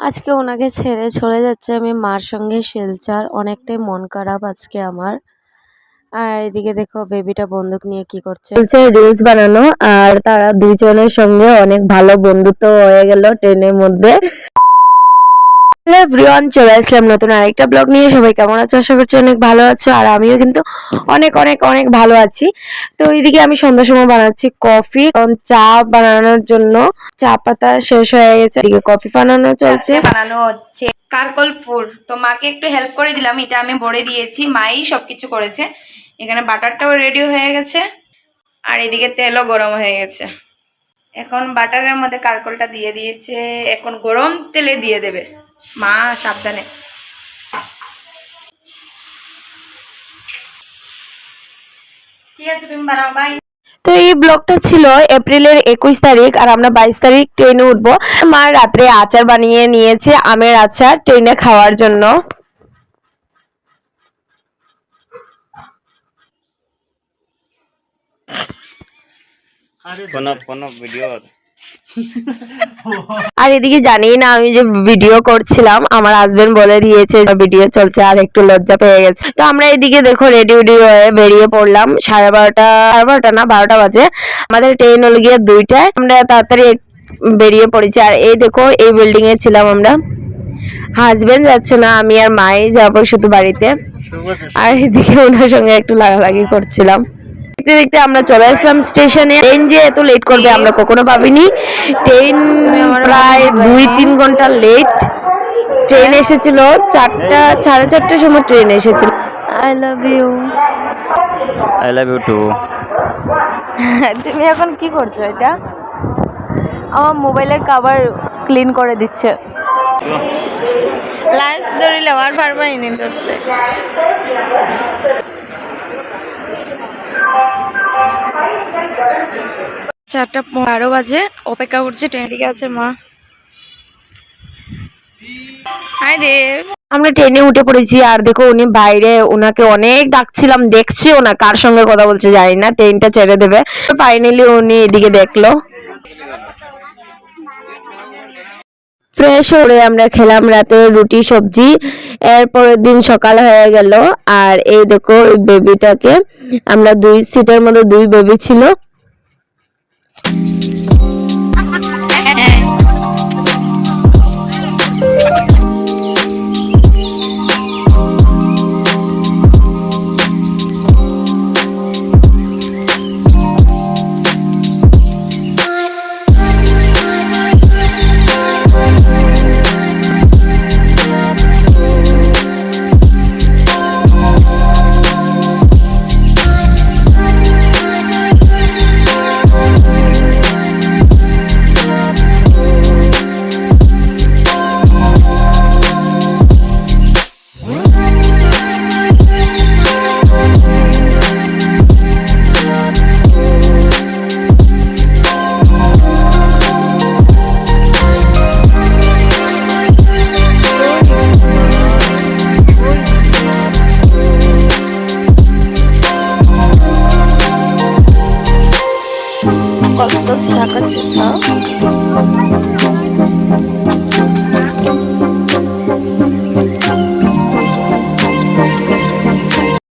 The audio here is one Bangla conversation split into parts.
আজকে ওনাকে ছেড়ে চলে যাচ্ছে আমি মার সঙ্গে শেলচার। অনেকটাই মন খারাপ আজকে আমার। আর এদিকে দেখো বেবিটা বন্দুক নিয়ে কি করছে। বলছে রিলস বানানো, আর তারা দুইজনের সঙ্গে অনেক ভালো বন্ধুত্ব হয়ে গেল ট্রেনের মধ্যে। হ্যালো এভরিওয়ান চলে আসলাম নতুন আরেকটা ব্লগ নিয়ে। সবাই কেমন আছো? আশা করছি অনেক ভালো আছো আর আমিও কিন্তু অনেক অনেক অনেক ভালো আছি। তো এইদিকে আমি সন্ধ্যার সময় বানাচ্ছি কফি। কারণ চা বানানোর জন্য চা পাতা শেষ হয়ে গেছে। এদিকে কফি বানানো চলছে। বানানো হচ্ছে। কারকলপুর তো মাকে একটু হেল্প করে দিলাম। এটা আমি ভরে দিয়েছি। মাই সবকিছু করেছে। এখানে বাটারটাও রেডি হয়ে গেছে। আর এদিকে তেলও গরম হয়ে গেছে। এখন বাটারের মধ্যে কারকলটা দিয়ে দিয়েছে, এখন গরম তেলে দিয়ে দেবে। মা, সাবধানে। তো এই ব্লগটা ছিল এপ্রিলের একুশ তারিখ, আর আমরা বাইশ তারিখ ট্রেনে উঠবো। মা রাত্রে আচার বানিয়ে নিয়েছে, আমের আচার ট্রেনে খাওয়ার জন্য। ভিডিও আর এদিকে জানি না আমি যে ভিডিও করছিলাম আমার হাজবেন্ড বলে দিয়েছে ভিডিও চলছে আর একটু লজ্জা পেয়ে গেছে। তো আমরা এদিকে দেখো রেডি উডি হয়ে বেরিয়ে পড়লাম সাড়ে বারোটা সাড়ে বারোটা না বারোটা বাজে। আমাদের ট্রেন হলো গিয়ে দুইটায় আমরা তাড়াতাড়ি বেরিয়ে পড়েছি। আর এই দেখো এই বিল্ডিং এ ছিলাম আমরা। হাজবেন্ড যাচ্ছে না আমি আর মাই যাব শুধু বাড়িতে। আর এদিকে ওনার সঙ্গে একটু লাগালাগি করছিলাম। দেখতে দেখতে আমরা চলে আসলাম স্টেশনে। ট্রেন যে এত লেট করবে আমরা কখনো ভাবিনি। ট্রেন প্রায় দুই তিন ঘণ্টা লেট ট্রেন এসেছিল চারটা সাড়ে চারটার সময় ট্রেন এসেছিল। I love you I love you too তুমি এখন কি করছ এটা? আমার মোবাইলের কভার ক্লিন করে দিচ্ছে। লাস্ট ধরিলে আর পারবাই নি ধরতে। চারটা বারো বাজে। অপেক্ষা করছে ট্রেন দিকে আছে মা। হাই দেব আমরা ট্রেনে উঠে পড়েছি, আর দেখো উনি বাইরে, ওনাকে অনেক ডাকছিলাম, দেখছিও না, কার সঙ্গে কথা বলছে জানি না, ট্রেনটা ছেড়ে দেবে। ফাইনালি উনি এদিকে দেখল। ফ্রেশ হয়ে আমরা খেলাম রাতে রুটি, সবজি। এর পরের দিন সকাল হয়ে গেল, আর এই দেখো বেবিটাকে আমরা দুই সিটের মধ্যে দুই বেবি ছিল। Bye. সাকাচ্ছে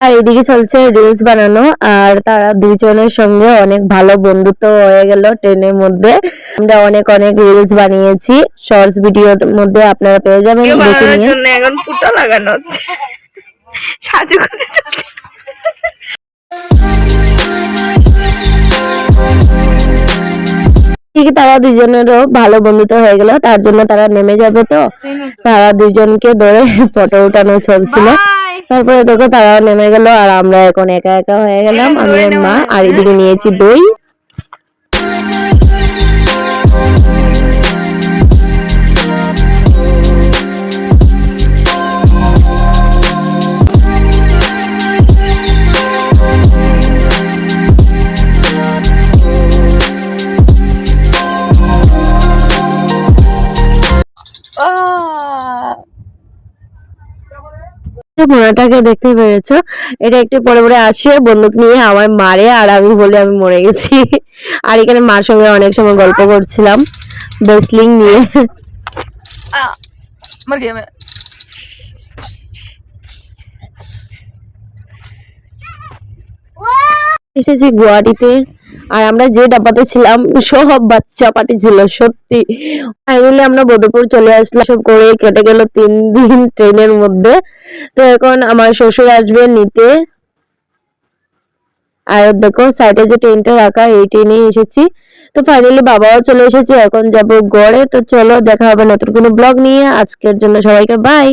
আর এদিকে চলছে রিলস বানানো আর তারা দুইজনের সঙ্গে অনেক ভালো বন্ধুত্ব হয়ে গেল ট্রেনের মধ্যে। আমরা অনেক অনেক রিলস বানিয়েছি শর্টস ভিডিওর মধ্যে আপনারা পেয়ে যাবেন দেখে নিয়ে। এখন ফুটো লাগানো হচ্ছে। সাজুগুজু চলছে। ঠিক তারা দুজনেরও ভালো বন্ধুত্ব হয়ে গেল তার জন্য তারা নেমে যাবে তো। তারা দুজনকে ধরে ফটো উঠানো চলছিল। তারপরে তোকে তারাও নেমে গেল আর আমরা এখন একা একা হয়ে গেলাম। আমি আর মা আর এদিকে নিয়েছি দই। মোনাটাকে দেখতে পেরেছ। এটা একটু পরে পরে আসে বন্দুক নিয়ে আমার মারে আর আমি বলে আমি মরে গেছি। আর এখানে মার সঙ্গে অনেক সময় গল্প করছিলাম। বেসলিং নিয়ে। এসেছি গুয়াহাটিতে। আর আমরা যে ডাব্বাতে ছিলাম, সব বাচ্চা পার্টি ছিল সত্যি। ফাইনালি আমরা বদরপুর চলে আসলাম, সব করে কেটে গেল তিন দিন ট্রেনের মধ্যে। তো এখন আমার শ্বশুর আসবে নিতে। আর দেখো সাইডে যে ট্রেনটা রাখা, এই ট্রেনে এসেছি। তো ফাইনালি বাবাও চলে এসেছে, এখন যাব গড়ে। তো চলো, দেখা হবে নতুন কোনো ব্লগ নিয়ে। আজকের জন্য সবাইকে বাই